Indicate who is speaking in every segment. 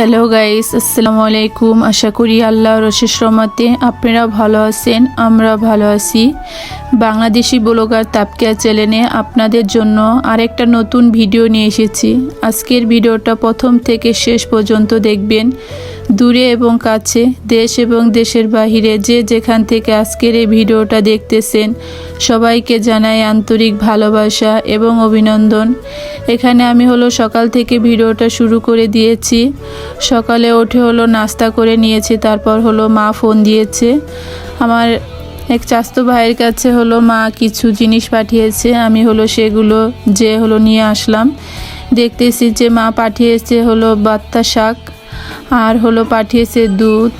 Speaker 1: Hello guys আসসালামু আলাইকুম আশা করি আল্লাহ রশেষ রহমতে আপনারা ভালো আছেন আমরা ভালো আছি বাংলাদেশি ব্লগার তাপকিয়া চ্যানেলে আপনাদের জন্য আরেকটা নতুন ভিডিও নিয়ে এসেছি আজকের ভিডিওটা প্রথম থেকে শেষ পর্যন্ত দেখবেন দূরে এবং কাছে, দেশ এবং দেশের বাহিরে যে যেখান থেকে আজকের এই ভিডিওটা দেখতেছেন, সবাইকে জানাই আন্তরিক ভালোবাসা এবং অভিনন্দন। এখানে আমি হলো সকাল থেকে ভিডিওটা শুরু করে দিয়েছি। সকালে উঠে হলো নাস্তা করে নিয়েছি, তারপর হলো মা ফোন দিয়েছে। আমার এক চাস্তো ভাইয়ের কাছে হলো মা কিছু জিনিস পাঠিয়েছে, আমি হলো সেগুলো যে হলো নিয়ে আসলাম। দেখতেছি যে মা পাঠিয়েছে হলো বাত্তা শাক। আর হলো পাঠিয়েছে দুধ।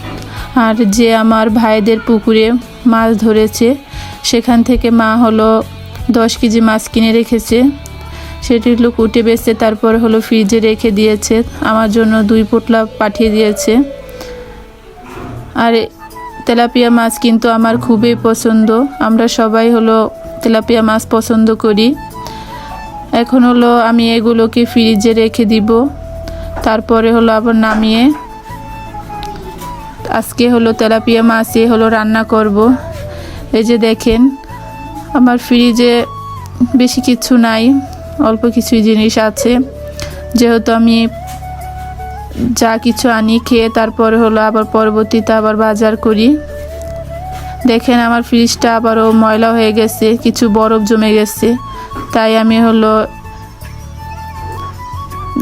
Speaker 1: আর যে আমার ভাইদের পুকুরে মাছ ধরেছে, সেখান থেকে মা হলো দশ কেজি মাছ কিনে রেখেছে। সেটি হলো কুটে বেছে তারপর হলো ফ্রিজে রেখে দিয়েছে। আমার জন্য দুই পোটলা পাঠিয়ে দিয়েছে। আর তেলাপিয়া মাছ কিন্তু আমার খুবই পছন্দ। আমরা সবাই হলো তেলাপিয়া মাছ পছন্দ করি। এখন হলো আমি এগুলোকে ফ্রিজে রেখে দিব। তারপরে হলো আবার নামিয়ে আজকে হলো তেলাপিয়া মাছে হলো রান্না করব। এই যে দেখেন, আমার ফ্রিজে বেশি কিছু নাই, অল্প কিছু জিনিস আছে। যেহেতু আমি যা কিছু আনি খেয়ে তারপরে হলো আবার পরবর্তীতে আবার বাজার করি। দেখেন আমার ফ্রিজটা আবারও ময়লা হয়ে গেছে, কিছু বরফ জমে গেছে। তাই আমি হলো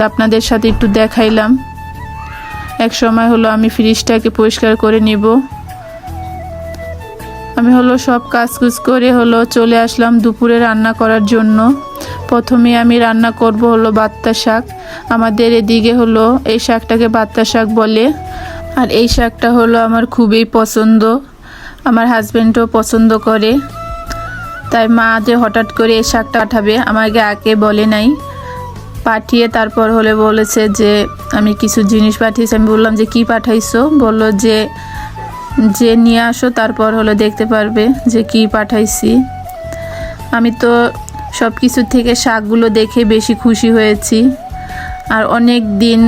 Speaker 1: আপনাদের সাথে একটু দেখাইলাম। এক সময় হলো আমি ফ্রিজটাকে পরিষ্কার করে নিব। আমি হলো সব কাজকুজ করে হলো চলে আসলাম দুপুরে রান্না করার জন্য। প্রথমে আমি রান্না করব হলো বাত্তা শাক। আমাদের এদিকে হলো এই শাকটাকে বাত্তা শাক বলে। আর এই শাকটা হলো আমার খুবই পছন্দ। আমার হাজব্যান্ডও পছন্দ করে। তাই মা যে হঠাৎ করে এই শাকটা পাঠাবে। আমাকে আগে বলে নাই। পাঠিয়ে তারপর হলে বলেছে যে, আমি কিছু জিনিস পাঠিয়েছি। আমি বললাম যে, কি পাঠাইছো? বলল যে যে নিয়ে আসো, তারপর হলো দেখতে পারবে যে কি পাঠাইছি। আমি তো সব কিছু থেকে শাকগুলো দেখে বেশি খুশি হয়েছি। আর অনেক দিন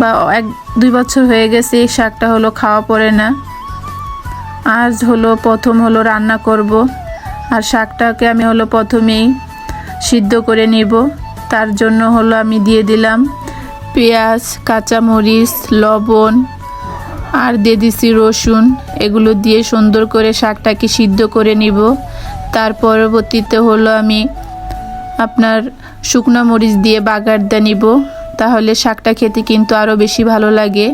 Speaker 1: বা এক, দুই বছর হয়ে গেছে এই শাকটা হলো খাওয়া পড়ে না। আজ হলো প্রথম হলো রান্না করব। আর শাকটাকে আমি হলো প্রথমেই সিদ্ধ করে নিব। তার জন্য হলো আমি দিয়ে দিলাম পেঁয়াজ, কাঁচামরিচ, লবণ আর দিয়ে দিছি রসুন। এগুলো দিয়ে সুন্দর করে শাকটাকে সিদ্ধ করে নিব। তার পরবর্তীতে হলো আমি আপনার শুকনো মরিচ দিয়ে বাগারদা নিব। তাহলে শাকটা খেতে কিন্তু আরও বেশি ভালো লাগে।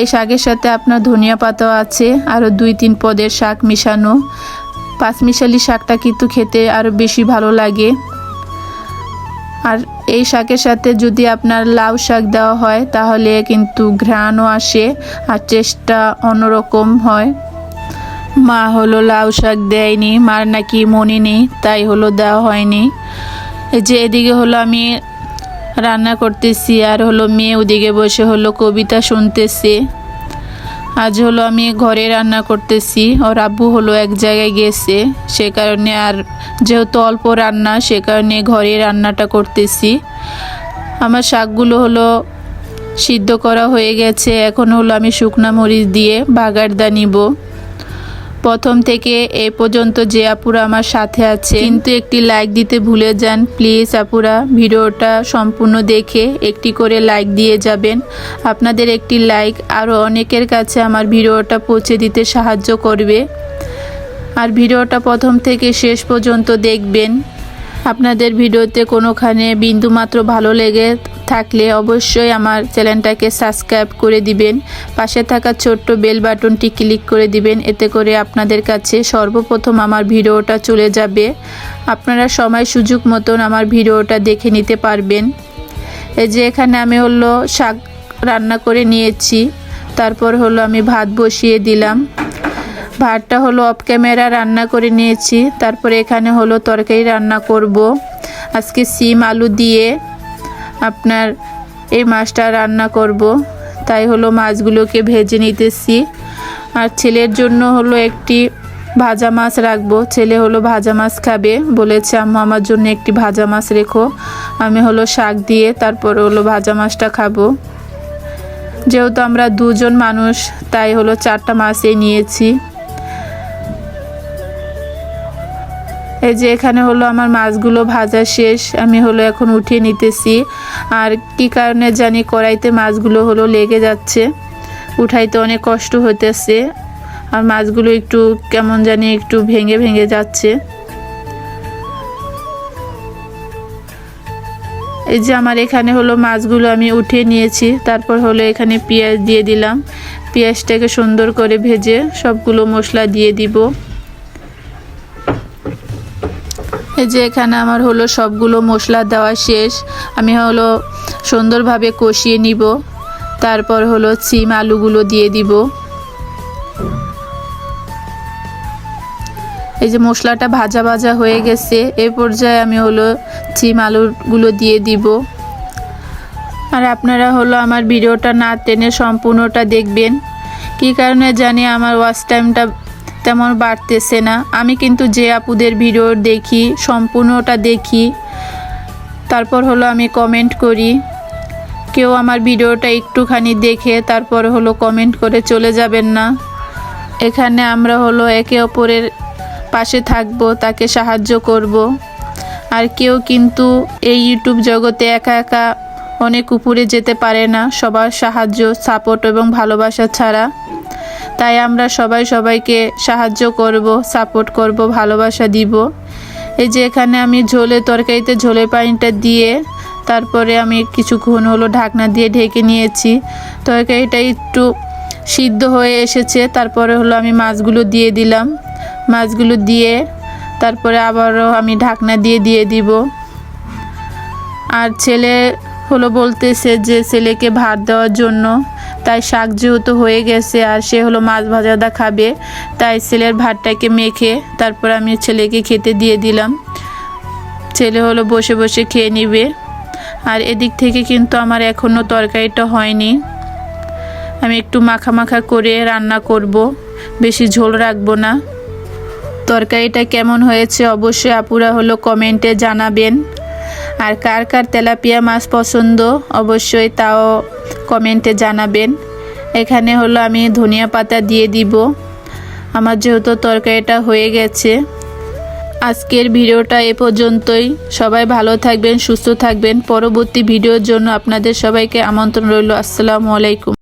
Speaker 1: এই শাকের সাথে আপনার ধনিয়া পাতাও আছে আরও দুই তিন পদের শাক মিশানো। পাঁচমিশালি শাকটা কিন্তু খেতে আরও বেশি ভালো লাগে। আর এই শাকের সাথে যদি আপনার লাউ শাক দেওয়া হয়, তাহলে কিন্তু ঘ্রাণও আসে আর টেস্টটা অন্যরকম হয়। মা হলো লাউ শাক দেয়নি, মার নাকি মনে নেই, তাই হলো দেওয়া হয়নি। এই যে এদিকে হলো আমি রান্না করতেছি, আর হলো মেয়ে ওদিকে বসে হলো কবিতা শুনতেছে। আজ হলো আমি ঘরে রান্না করতেছি। ওর আব্বু হলো এক জায়গায় গেছে, সে কারণে আর যেহেতু অল্প রান্না, সে কারণে ঘরে রান্নাটা করতেছি। আমার শাকগুলো হলো সিদ্ধ করা হয়ে গেছে, এখন হলো আমি শুকনা মরিচ দিয়ে বাগারদা নিব। প্রথম থেকে এ পর্যন্ত যে আপুরা আমার সাথে আছে, কিন্তু একটি লাইক দিতে ভুলে যান। প্লিজ আপুরা, ভিডিওটা সম্পূর্ণ দেখে একটি করে লাইক দিয়ে যাবেন। আপনাদের একটি লাইক আরও অনেকের কাছে আমার ভিডিওটা পৌঁছে দিতে সাহায্য করবে। আর ভিডিওটা প্রথম থেকে শেষ পর্যন্ত দেখবেন। আপনাদের ভিডিওতে কোনোখানে বিন্দুমাত্র ভালো লেগে থাকলে অবশ্যই আমার চ্যানেলটাকে সাবস্ক্রাইব করে দিবেন। পাশে থাকা ছোট্ট বেল বাটনটি ক্লিক করে দিবেন। এতে করে আপনাদের কাছে সর্বপ্রথম আমার ভিডিওটা চলে যাবে। আপনারা সময় সুযোগ মতন আমার ভিডিওটা দেখে নিতে পারবেন। এই যে এখানে আমি হলো শাক রান্না করে নিয়েছি। তারপর হলো আমি ভাত বসিয়ে দিলাম। ভাতটা হলো অফ ক্যামেরা রান্না করে নিয়েছি। তারপরে এখানে হলো তরকারি রান্না করব। আজকে সিম আলু দিয়ে আপনার এই মাছটা রান্না করব। তাই হলো মাছগুলোকে ভেজে নিতেছি। আর ছেলের জন্য হলো একটি ভাজা মাছ রাখব। ছেলে হলো ভাজা মাছ খাবে। বলেছে, আম্মু, আমার জন্য একটি ভাজা মাছ রেখো। আমি হলো শাক দিয়ে তারপর হলো ভাজা মাছটা খাব। যেহেতু আমরা দুজন মানুষ, তাই হলো চারটা মাছই নিয়েছি। এই যে এখানে হলো আমার মাছগুলো ভাজা শেষ, আমি হলো এখন উঠিয়ে নিতেছি। আর কি কারণে জানি কড়াইতে মাছগুলো হলো লেগে যাচ্ছে, উঠাইতে অনেক কষ্ট হতেছে আর মাছগুলো একটু কেমন জানি একটু ভেঙে ভেঙে যাচ্ছে। এই যে আমার এখানে হলো মাছগুলো আমি উঠিয়ে নিয়েছি, তারপর হলো এখানে পেঁয়াজ দিয়ে দিলাম। পেঁয়াজটাকে সুন্দর করে ভেজে সবগুলো মশলা দিয়ে দিব। এই যে এখানে আমার হলো সবগুলো মশলা দেওয়া শেষ। আমি হলো সুন্দরভাবে কষিয়ে নিব। তারপর হলো সিম আলুগুলো দিয়ে দিব। এই যে মশলাটা ভাজা ভাজা হয়ে গেছে। এ পর্যায়ে আমি হলো সিম আলুগুলো দিয়ে দিব। আর আপনারা হলো আমার ভিডিওটা না টেনে সম্পূর্ণটা দেখবেন। কী কারণে জানি আমার ওয়াচ টাইমটা তেমন বাড়তেছে না। আমি কিন্তু যে আপুদের ভিডিও দেখি, সম্পূর্ণটা দেখি। তারপর হলো আমি কমেন্ট করি। কেউ আমার ভিডিওটা একটুখানি দেখে, তারপর হলো কমেন্ট করে চলে যাবেন না। এখানে আমরা হলো একে অপরের পাশে থাকব, তাকে সাহায্য করব। আর কেউ কিন্তু এই ইউটিউব জগতে একা একা অনেক উপরে যেতে পারে না। সবার সাহায্য সাপোর্ট এবং ভালোবাসা ছাড়া। তাই আমরা সবাই সবাইকে সাহায্য করব সাপোর্ট করব, ভালোবাসা দিব। এই যে এখানে আমি ঝোলে তরকারিতে ঝোলের পানিটা দিয়ে তারপরে আমি কিছুক্ষণ হলো ঢাকনা দিয়ে ঢেকে নিয়েছি। তরকারিটা একটু সিদ্ধ হয়ে এসেছে, তারপরে হলো আমি মাছগুলো দিয়ে দিলাম। মাছগুলো দিয়ে তারপরে আবারও আমি ঢাকনা দিয়ে দিয়ে দিব। আর ছেলে হলো বলতেছে যে ছেলেকে ভাত দেওয়ার জন্য। তাই শাক যেহেতু হয়ে গেছে আর সে হলো মাছ ভাজাদা খাবে, তাই ছেলের ভাতটাকে মেখে তারপর আমি ছেলেকে খেতে দিয়ে দিলাম। ছেলে হলো বসে বসে খেয়ে নিবে। আর এদিক থেকে কিন্তু আমার এখনও তরকারিটা হয়নি। আমি একটু মাখা মাখা করে রান্না করব, বেশি ঝোল রাখব না। তরকারিটা কেমন হয়েছে অবশ্যই আপুরা হলো কমেন্টে জানাবেন। আর কার কার তেলাপিয়া মাছ পছন্দ অবশ্যই তাও কমেন্টে জানাবেন। এখানে হলো আমি ধনিয়া পাতা দিয়ে দিব। আমার যেহেতু তরকারিটা হয়ে গেছে। আজকের ভিডিওটা এ পর্যন্তই। সবাই ভালো থাকবেন, সুস্থ থাকবেন। পরবর্তী ভিডিওর জন্য আপনাদের সবাইকে আমন্ত্রণ রইল। আসসালামু আলাইকুম।